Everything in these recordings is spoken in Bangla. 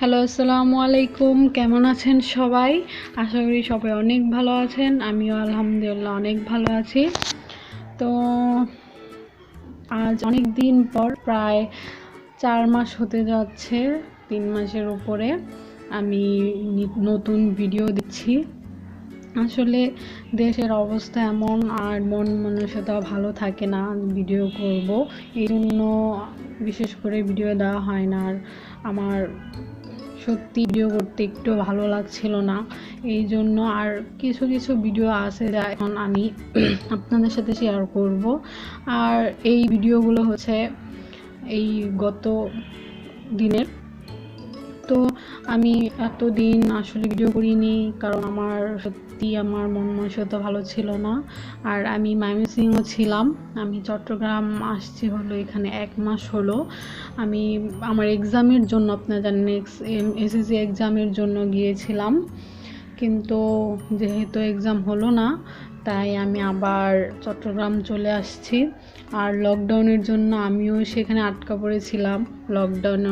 হ্যালো, আসসালামু আলাইকুম। কেমন আছেন সবাই? আশা করি সবাই অনেক ভালো আছেন। আমিও আলহামদুলিল্লাহ অনেক ভালো আছি। তো আজ অনেক দিন পর, প্রায় চার মাস হতে যাচ্ছে, তিন মাসের উপরে আমি নতুন ভিডিও দিচ্ছি। আসলে দেশের অবস্থা এমন, আর মন মানসিকতা ভালো থাকে না ভিডিও করব। এই জন্য বিশেষ করে ভিডিও দেওয়া হয় না। আর আমার সত্যি ভিডিও করতে একটু ভালো লাগছিল না। এই জন্য আর কিছু কিছু ভিডিও আছে যা এখন আমি আপনাদের সাথে শেয়ার করব। আর এই ভিডিওগুলো হচ্ছে এই গত দিনের। তো আমি এতদিন আসলে ভিডিও করিনি, কারণ আমার সত্যি আমার মন মানসিকতা ভালো ছিল না। আর আমি ময়মনসিংহ ছিলাম। আমি চট্টগ্রাম আসছি হলো এখানে এক মাস হলো। আমি আমার এক্সামের জন্য আপনারা জানেন এসএসসি এক্সামের জন্য গিয়েছিলাম। কিন্তু যেহেতু এক্সাম হলো না, তাই আমি আবার চট্টগ্রাম চলে আসছি। আর লকডাউনের জন্য আমিও সেখানে আটকা পড়েছিলাম। লকডাউন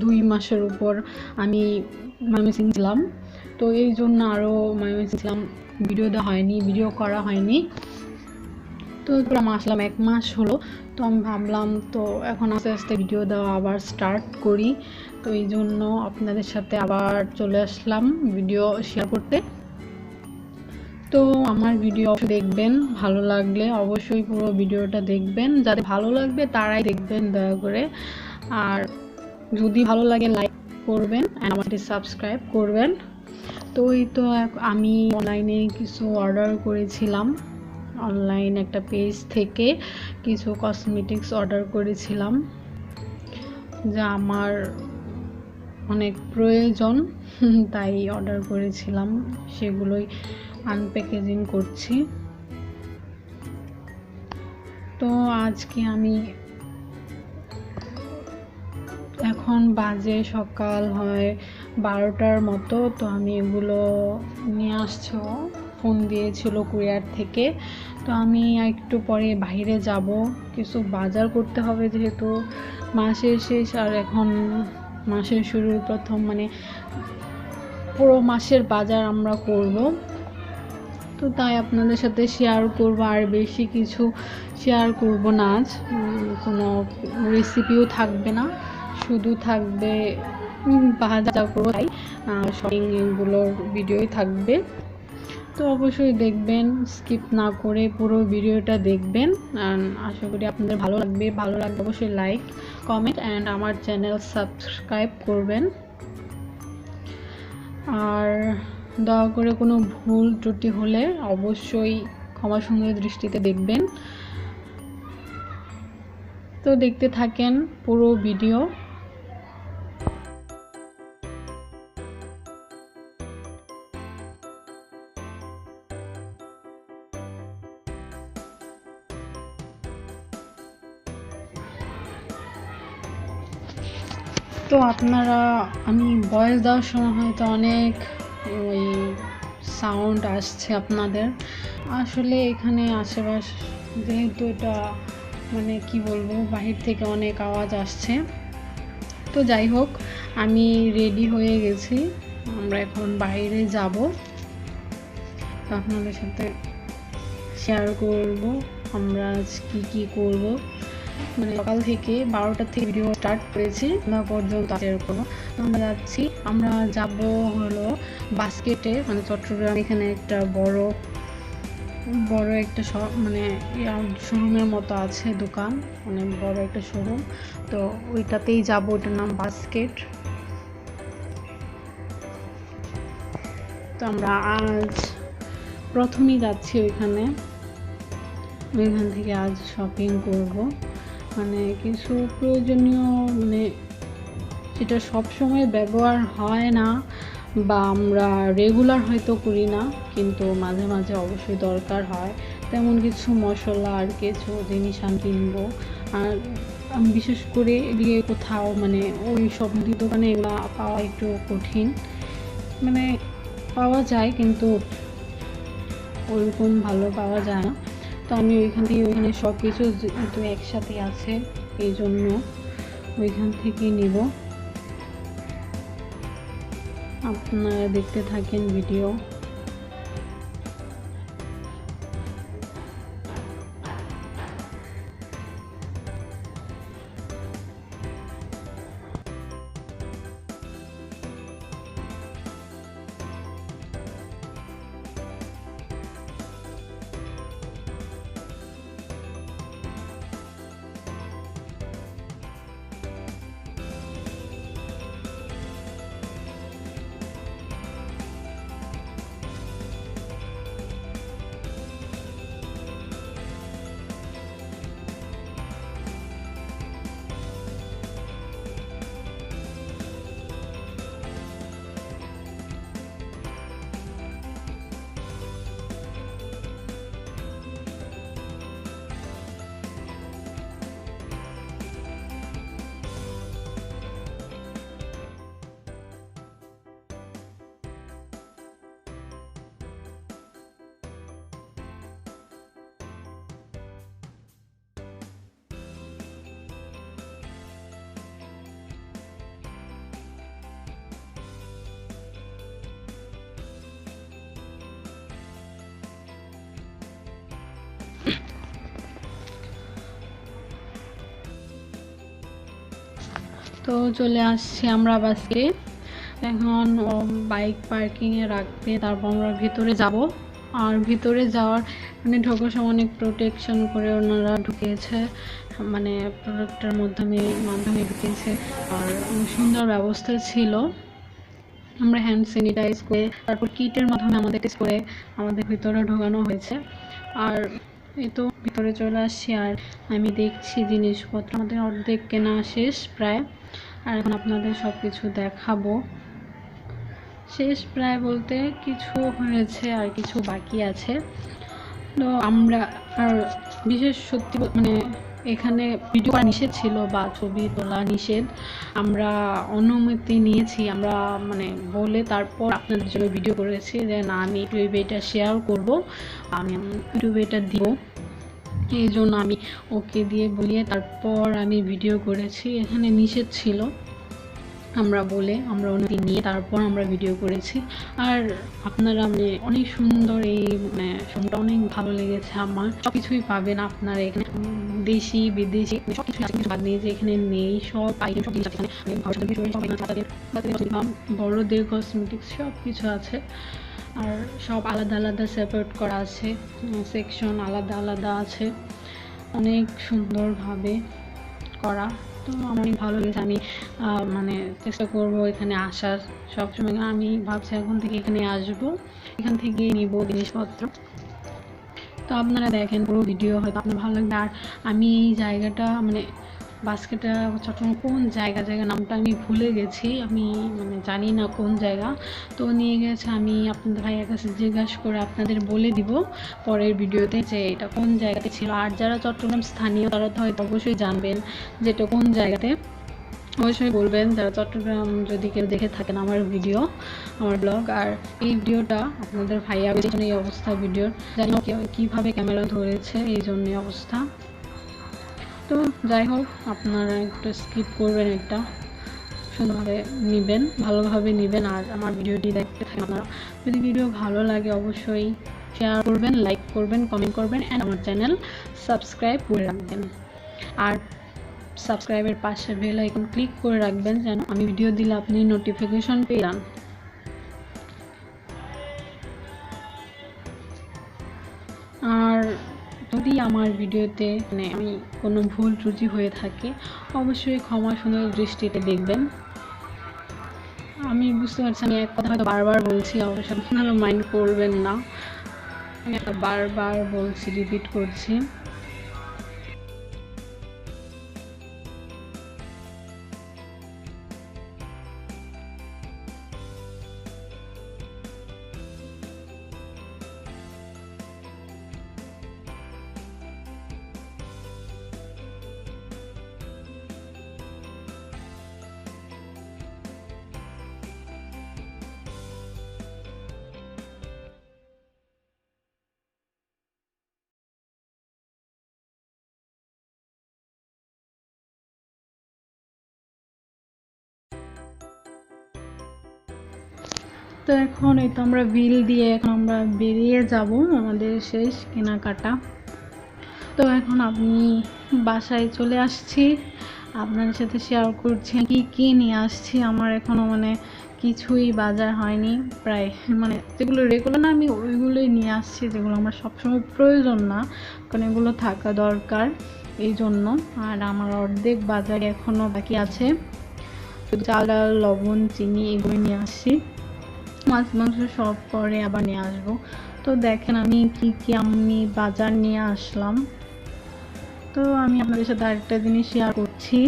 দুই মাসের উপর আমি ময়মনসিং ছিলাম। তো এই জন্য আরও ময়মনসিং ছিলাম ভিডিও দেওয়া হয়নি ভিডিও করা হয়নি। তো আমি আসলাম, এক মাস হলো। তো আমি ভাবলাম, তো এখন আস্তে আস্তে ভিডিও দেওয়া আবার স্টার্ট করি। তো এই জন্য আপনাদের সাথে আবার চলে আসলাম ভিডিও শেয়ার করতে। তো আমার ভিডিও দেখবেন, ভালো লাগলে অবশ্যই পুরো ভিডিওটা দেখবেন। যাদের ভালো লাগবে, তারাই দেখবেন, দয়া করে। আর যদি ভালো লাগে লাইক করবেন আর আমাদের সাবস্ক্রাইব করবেন। তো এই তো আমি অনলাইনে কিছু অর্ডার করেছিলাম। অনলাইন একটা পেজ থেকে কিছু কসমেটিক্স অর্ডার করেছিলাম, যা আমার অনেক প্রয়োজন, তাই অর্ডার করেছিলাম। সেগুলোই আনপ্যাকেজিং করছি। তো আজকে আমি এখন বাজে সকাল হয় বারোটার মতো, তো আমি এগুলো নিয়ে আসছো ফোন দিয়েছিল কুরিয়ার থেকে। তো আমি একটু পরে বাইরে যাব। কিছু বাজার করতে হবে যেহেতু মাসের শেষ আর এখন মাসের শুরুর প্রথম মানে পুরো মাসের বাজার আমরা করব। তো তাই আপনাদের সাথে শেয়ার করব আর বেশি কিছু শেয়ার করব না আজ। কোনো রেসিপিও থাকবে না। শুধু থাকবে ভাজা করব তাই শপিং এগুলোর ভিডিওই থাকবে। তো অবশ্যই দেখবেন স্কিপ না করে পুরো ভিডিওটা দেখবেন। আশা করি আপনাদের ভালো লাগবে ভালো লাগবে অবশ্যই লাইক কমেন্ট অ্যান্ড আমার চ্যানেল সাবস্ক্রাইব করবেন। আর দয়া করে কোনো ভুল ত্রুটি হলে অবশ্যই ক্ষমা সুন্দর দৃষ্টিতে দেখবেন। তো দেখতে থাকেন পুরো ভিডিও। তো আপনারা, আমি ভয়েস দেওয়ার সময় হয়তো অনেক, ওই সাউন্ড আসছে আপনাদের। আসলে এখানে আশেপাশ, যেহেতু এটা মানে কি বলব, বাহির থেকে অনেক আওয়াজ আসছে। তো যাই হোক, আমি রেডি হয়ে গেছি। আমরা এখন বাইরে যাব। তো আপনাদের সাথে শেয়ার করব, আমরা আজ কী কী করব। মানে সকাল থেকে বারোটা থেকে ভিডিও স্টার্ট করেছি। না পর্যন্ত কোনো আমরা যাচ্ছি। আমরা যাব হলো বাস্কেটে মানে চট্টগ্রাম। এখানে একটা বড় বড় একটা শ- মানে শোরুমের মতো আছে দোকান। অনেক বড় একটা শোরুম তো ওইটাতেই যাব। ওটার নাম বাস্কেট। তো আমরা আজ প্রথমেই যাচ্ছি ওইখানে। ওইখান থেকে আজ শপিং করব। মানে কিছু প্রয়োজনীয় মানে যেটা সবসময় ব্যবহার হয় না বা আমরা রেগুলার হয়তো করি না, কিন্তু মাঝে মাঝে অবশ্যই দরকার হয়। তেমন কিছু মশলা আর কিছু জিনিস আমি কিনবো। আর বিশেষ করে এদিকে কোথাও মানে ওই সব দোকানে এগুলো পাওয়া একটু কঠিন। মানে পাওয়া যায়, কিন্তু ওরকম ভালো পাওয়া যায় না। তো আমি ওইখান থেকে ওইখানে সব কিছু যেহেতু একসাথে আছে, এই জন্য ওইখান থেকে নিব। আপনারা দেখতে থাকেন ভিডিও তো চলে আসছি আমরা বাসে এখন বাইক পার্কিংয়ে রাখবে, তারপর আমরা ভিতরে যাব। আর ভিতরে যাওয়ার মানে ঢোকার সময় অনেক প্রোটেকশন করে ওনারা ঢুকিয়েছে মানে প্রোডাক্টের মাধ্যমে মাধ্যমে ঢুকিয়েছে আর সুন্দর ব্যবস্থা ছিল। আমরা হ্যান্ড স্যানিটাইজ করে, তারপর কিটের মাধ্যমে আমাদের টেস্ট করে আমাদের ভিতরে ঢোকানো হয়েছে। আর এই তো ভিতরে চলে আসছি আর আমি দেখছি জিনিসপত্র। আমাদের অর্ধেক কেনা শেষ প্রায়। আর এখন আপনাদের সব কিছু দেখাবো। শেষ প্রায় বলতে কিছু হয়েছে আর কিছু বাকি আছে। তো আমরা আর বিশেষ সত্যি মানে এখানে ভিডিও করা নিষেধ ছিল বা ছবি তোলা নিষেধ। আমরা অনুমতি নিয়েছি, আমরা মানে বলে তারপর আপনাদের জন্য ভিডিও করেছি যে, না, আমি ইউটিউবে এটা শেয়ার করব, আমি ইউটিউবে এটা দিব। এই জন্য আমি ওকে দিয়ে বলিয়ে তারপর আমি ভিডিও করেছি। এখানে নিষেধ ছিল, আমরা বলে আমরা অনুমতি নিয়ে তারপর আমরা ভিডিও করেছি। আর আপনারা মানে অনেক সুন্দর এই মানে শোটা অনেক ভালো লেগেছে আমার। সব কিছুই পাবেন আপনারা এখানে। দেশি, বিদেশি সব কিছু আছে কিছু বাদ নেই যে এখানে নেই, সব আইটেম সব জিনিস আছে। এখানে বড়দের কসমেটিক্স সব কিছু আছে। আর সব আলাদা আলাদা সেপারেট করা আছে সেকশন আলাদা আলাদা আছে। অনেক সুন্দরভাবে করা। তো আমার ভালো লেগেছে, আমি মানে চেষ্টা করব এখানে আসার। সবসময় আমি ভাবছি এখন থেকে এখানে আসব, এখান থেকে নিব জিনিসপত্র। তো আপনারা দেখেন পুরো ভিডিও হয়তো আপনার ভালো লাগবে। আর আমি এই জায়গাটা মানে বাস্কেটটা চট্টগ্রাম কোন জায়গা জায়গা নামটা আমি ভুলে গেছি। আমি মানে জানি না কোন জায়গা। তো নিয়ে গেছে আমি আপনাদের ভাইয়ের কাছে জিজ্ঞাসা করে আপনাদের বলে দিব পরের ভিডিওতে যে এটা কোন জায়গাতে ছিল। আর যারা চট্টগ্রাম স্থানীয়, তারা তো হয়তো অবশ্যই জানবেন যে এটা কোন জায়গাতে। অবশ্যই বলবেন, যারা চট্টগ্রাম যদি কেউ দেখে থাকেন আমার ভিডিও, আমার ব্লগ আর এই ভিডিওটা আপনাদের ভাইয়া এই জন্য এই অবস্থা ভিডিওর, জানি কীভাবে ক্যামেরা ধরেছে, এই জন্য অবস্থা। তো যাই হোক, আপনারা একটু স্কিপ করবেন একটা, সুন্দরভাবে নেবেন, ভালোভাবে নেবেন, আর আমার ভিডিওটি দেখতে থাকেন আপনারা। যদি ভিডিও ভালো লাগে অবশ্যই শেয়ার করবেন লাইক করবেন কমেন্ট করবেন অ্যান্ড আমার চ্যানেল সাবস্ক্রাইব করে রাখবেন। আর সাবস্ক্রাইবের পাশে বেল আইকন ক্লিক করে রাখবেন যেন আমি ভিডিও দিলে আপনি নোটিফিকেশন পেয়ে যান। আর যদি আমার ভিডিওতে মানে আমি কোনো ভুল ত্রুটি হয়ে থাকে, অবশ্যই ক্ষমা সুন্দর দৃষ্টিতে দেখবেন। আমি বুঝতে পারছি, আমি এক কথা হয়তো বারবার বলছি অবশ্যই আপনারা মাইন্ড করবেন না। আমি একটা বারবার বলছি রিপিট করছি। তো এখন এই তো আমরা বিল দিয়ে এখন আমরা বেরিয়ে যাব আমাদের শেষ কেনাকাটা। তো এখন আমি বাসায় চলে আসছি। আপনার সাথে শেয়ার করছি কি কি নিয়ে আসছি আমার এখনও মানে কিছুই বাজার হয়নি। প্রায় মানে যেগুলো রেগুলার না আমি ওইগুলোই নিয়ে আসছি যেগুলো আমার সবসময় প্রয়োজন না, কারণ এগুলো থাকা দরকার এই জন্য। আর আমার অর্ধেক বাজার এখনও বাকি আছে। চাল, ডাল, লবণ, চিনি এগুলো নিয়ে আসছি। মাছ মাংস সব পরে আবার নিয়ে আসব। তো দেখেন আমি কি কি আমি বাজার নিয়ে আসলাম। তো আমি আপনাদের সাথে আরেকটা জিনিস শেয়ার করছি।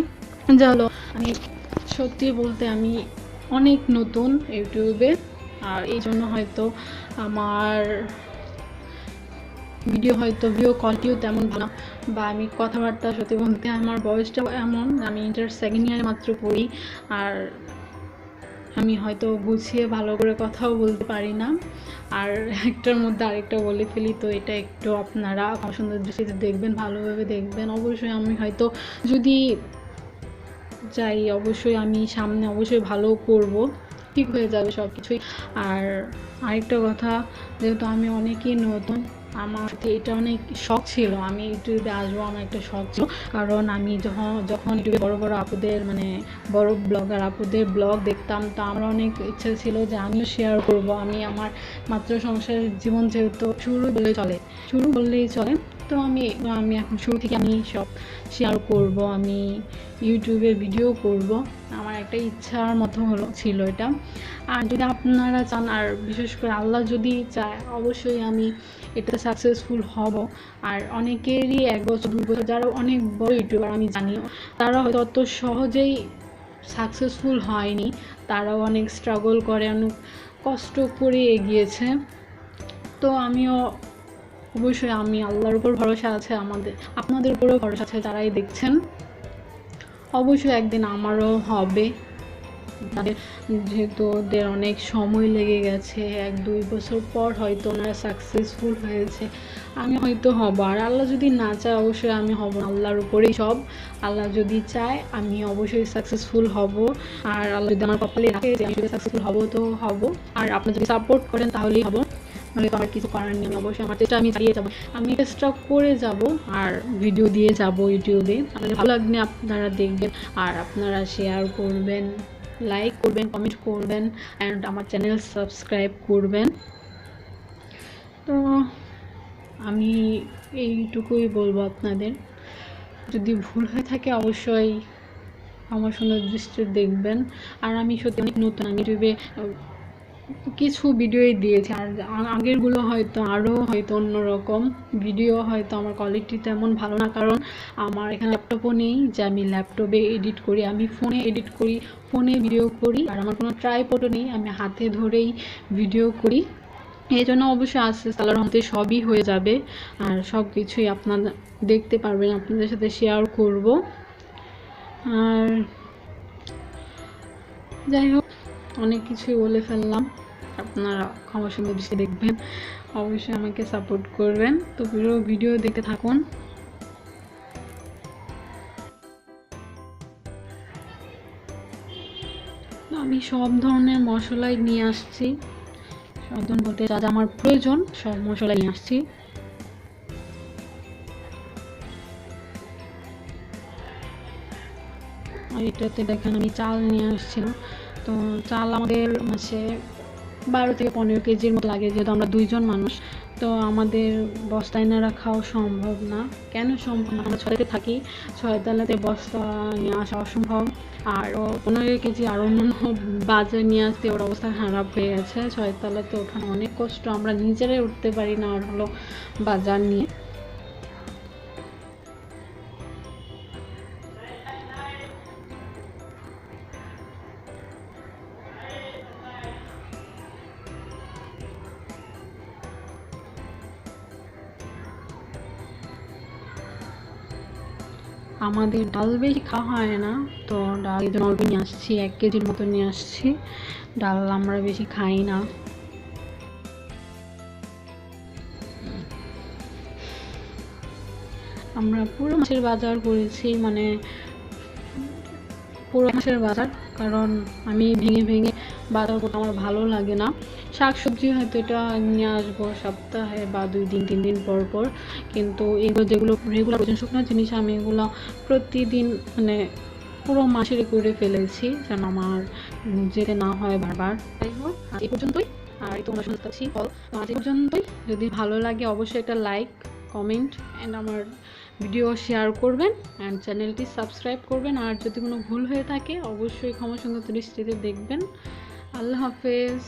চলো, আমি সত্যি বলতে আমি অনেক নতুন ইউটিউবে, আর এই জন্য হয়তো আমার ভিডিও হয়তো ভিডিও কোয়ালিটিও তেমন ভালো বা আমি কথাবার্তা সত্যি বলতে আমার বয়সটাও এমন, আমি ইন্টার সেকেন্ড ইয়ারে মাত্র পড়ি, আর আমি হয়তো গুছিয়ে ভালো করে কথাও বলতে পারি না। আর একটার মধ্যে আরেকটা বলে ফেলি, তো এটা একটু আপনারা সুন্দর দৃষ্টিতে দেখবেন, ভালোভাবে দেখবেন। অবশ্যই আমি হয়তো যদি যাই অবশ্যই আমি সামনে অবশ্যই ভালো করব। ঠিক হয়ে যাবে সব কিছুই আর আরেকটা কথা, যেহেতু আমি অনেকই নতুন আমার এটা অনেক শখ ছিল। আমি ইউটিউবে আসব, আমার একটা শখ ছিল। কারণ আমি যখন যখন ইউটিউবে বড় বড় আপুদের মানে বড় ব্লগার আপুদের ব্লগ দেখতাম, তো আমার অনেক ইচ্ছা ছিল যে আমিও শেয়ার করব। আমি আমার মাত্র সংসার জীবন যেহেতু শুরু বলে চলে, শুরু বললেই চলে, তো আমি আমি এখন শুরু থেকে আমি সব শেয়ার করব, আমি ইউটিউবে ভিডিও করব। আমার একটা ইচ্ছার মতো হলো, ছিল এটা। আর যদি আপনারা চান, আর বিশেষ করে আল্লাহ যদি চায়, অবশ্যই আমি এটাতে সাকসেসফুল হব। আর অনেকেরই এক বছর দু বছর, যারা অনেক বড় ইউটিউবার, আমি জানিও তারা হয়তো অত সহজেই সাকসেসফুল হয়নি। তারাও অনেক স্ট্রাগল করে, অনেক কষ্ট করে এগিয়েছে। তো আমিও, অবশ্যই আমি আল্লাহর উপর ভরসা আছে, আমাদের, আপনাদের উপরেও ভরসা আছে যারাই দেখছেন। অবশ্যই একদিন আমারও হবে। তাদের যেহেতু ওদের অনেক সময় লেগে গেছে, এক দুই বছর পর হয়তো ওনারা সাকসেসফুল হয়েছে। আমি হয়তো হব আর আল্লাহ যদি না চায় অবশ্যই আমি হব। আল্লাহর উপরেই সব। আল্লাহ যদি চায় আমি অবশ্যই সাকসেসফুল হব। আর আল্লাহ যদি আমার কপালে রাখে যে আমি যদি সাকসেসফুল হব তো হব। আর আপনারা যদি সাপোর্ট করেন তাহলেই হব। নাহলে আমার কিছু করার নেই। অবশ্যই আমার চেষ্টা, আমি চালিয়ে যাব। আমি চেষ্টা করে যাব আর ভিডিও দিয়ে যাব ইউটিউবে আপনাদের ভালো লাগলে আপনারা দেখবেন আর আপনারা শেয়ার করবেন। লাইক করবেন কমেন্ট করবেন অ্যান্ড আমার চ্যানেল সাবস্ক্রাইব করবেন। তো আমি এইটুকুই বলব আপনাদের। যদি ভুল হয়ে থাকে অবশ্যই আমার সুন্দর দৃষ্টি দেখবেন। আর আমি সত্যি অনেক নতুন, আমি ইউটিউবে কিছু ভিডিওই দিয়েছি। আর আগেরগুলো হয়তো আরও হয়তো অন্যরকম। ভিডিও হয়তো আমার কোয়ালিটি তেমন ভালো না। কারণ আমার এখানে ল্যাপটপও নেই যে আমি ল্যাপটপে এডিট করি। আমি ফোনে এডিট করি ফোনে ভিডিও করি। আর আমার কোনো ট্রাইপডও নেই। আমি হাতে ধরেই ভিডিও করি। এই জন্য অবশ্যই আস্তে আস্তে আল্লাহর সবই হয়ে যাবে। আর সব কিছুই আপনারা দেখতে পারবেন, আপনাদের সাথে শেয়ার করব। আর যাই হোক। অনেক কিছুই বলে ফেললাম। আপনারা ক্ষমা সুন্দর দৃষ্টি দেখবেন। অবশ্যই আমাকে সাপোর্ট করবেন। তো পুরো ভিডিও দেখতে থাকুন। আমি সব ধরনের মশলাই নিয়ে আসছি। সব ধরনের বলতে যা যা আমার প্রয়োজন, সব মশলা নিয়ে আসছি। আর এটাতে দেখেন আমি চাল নিয়ে আসছিলাম। তো চাল আমাদের মাসে বারো থেকে পনেরো কেজির মতো লাগে, যেহেতু আমরা দুইজন মানুষ। তো আমাদের বস্তায় না রাখাও সম্ভব না। কেন সম্ভব না? আমরা ছয়তে থাকি, ছয়তলাতে বস্তা নিয়ে আসা অসম্ভব। আর ও পনেরো কেজি আর অন্যান্য বাজার নিয়ে আসতে ওর অবস্থা খারাপ হয়ে গেছে। ছয়তলাতে ওঠানো অনেক কষ্ট, আমরা নিজেরাই উঠতে পারি না আর হলো বাজার নিয়ে। আমাদের ডাল বেশি খাওয়া হয় না। তো ডাল এই জন্য অল্প নিয়ে আসছি, এক কেজির মতো নিয়ে আসছি। ডাল আমরা বেশি খাই না। আমরা পুরো মাসের বাজার করেছি মানে পুরো মাসের বাজার, কারণ আমি ভেঙে ভেঙে বাজার করতে আমার ভালো লাগে না। শাক সবজি হয়তো এটা নিয়ে আসব সপ্তাহে বা দুই দিন, তিন দিন পর পর। কিন্তু এগুলো যেগুলো রেগুলার ওজন শুকনো জিনিস, আমি এগুলো প্রতিদিন মানে পুরো মাসের করে ফেলেছি যেন আমার যেতে না হয় বারবার। যাই হোক এই পর্যন্তই। আর তোমরা শুনতে পাচ্ছি ফল আজ পর্যন্তই। যদি ভালো লাগে অবশ্যই একটা লাইক কমেন্ট অ্যান্ড আমার ভিডিও শেয়ার করবেন অ্যান্ড চ্যানেলটি সাবস্ক্রাইব করবেন। আর যদি কোনো ভুল হয়ে থাকে, অবশ্যই ক্ষমা সুন্দর দৃষ্টিতে দেখবেন। আল্লাহ হাফেজ।